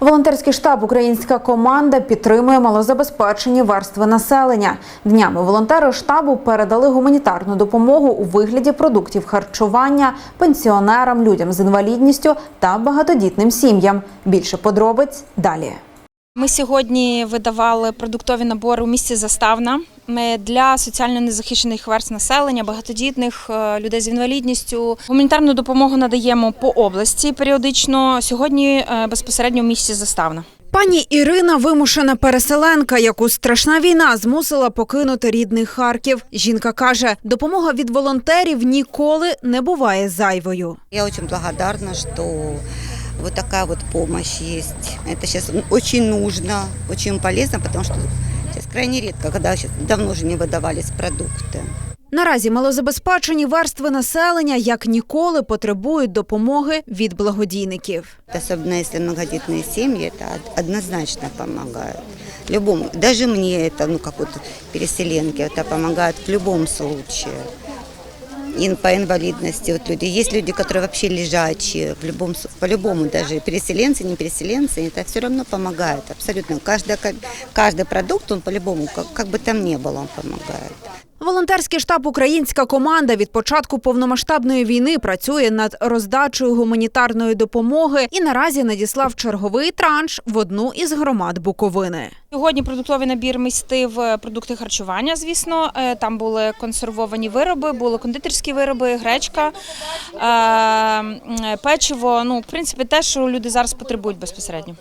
Волонтерський штаб Українська команда підтримує малозабезпечені верстви населення. Днями волонтери штабу передали гуманітарну допомогу у вигляді продуктів харчування пенсіонерам, людям з інвалідністю та багатодітним сім'ям. Більше подробиць далі. Ми сьогодні видавали продуктові набори у місті Заставна Ми для соціально незахищених верст населення, багатодітних е, людей з інвалідністю. Гуманітарну допомогу надаємо по області періодично. Сьогодні е, безпосередньо в місті Заставна. Пані Ірина вимушена переселенка, яку страшна війна змусила покинути рідний Харків. Жінка каже, допомога від волонтерів ніколи не буває зайвою. Я очень благодарна, что вот такая вот помощь есть. Это сейчас очень нужно, очень полезно, потому что сейчас крайне редко, когда сейчас давно уже не выдавались продукты. Наразі малозабезпечені верстви населення як ніколи потребують допомоги від благодійників. Особенно если многодетные семьи, это од- однозначно помогает. Любому, даже мне это, ну как вот переселенке, это помогает в любом случае. И по инвалидности вот люди. Есть люди, которые вообще лежачие, в любом, с- по-любому даже переселенцы, не переселенцы, это все равно помогает абсолютно. Каждый, каждый продукт, он по-любому, как, как бы там ни было, он помогает. Волонтерський штаб Українська команда від початку повномасштабної війни працює над роздачею гуманітарної допомоги і наразі надіслав черговий транш в одну із громад Буковини. Сьогодні продуктовий набір містив е, продукти харчування. Звісно, Е, там були консервовані вироби, були кондитерські вироби, гречка, е, печиво. Ну, в принципі, те, що люди зараз потребують безпосередньо.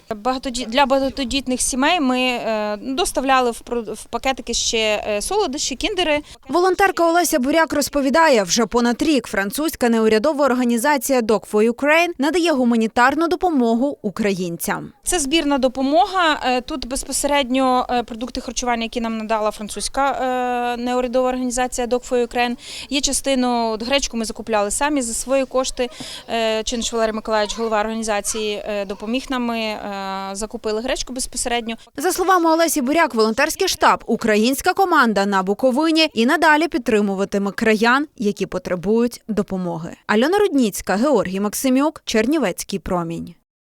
Для багатодітних сімей ми доставляли в пакетики ще солодощі, кіндери. Волонтерка Олеся Буряк розповідає, вже понад рік французька неурядова організація Dog for Ukraine надає гуманітарну допомогу українцям. Це збірна допомога. Е, Тут безпосередньо е, продукти харчування, які нам надала французька е, неурядова організація Dog for Ukraine. Є частину гречку ми закупляли самі за свої кошти. Чиниш Валерій Миколаївич, голова організації, допоміг нам. Ми закупили гречку безпосередньо. За словами Олесі Буряк, волонтерський штаб Українська команда на Буковині і надалі підтримуватиме краян, які потребують допомоги. Альона Рудніцька, Георгій Максимюк, Чернівецький промінь.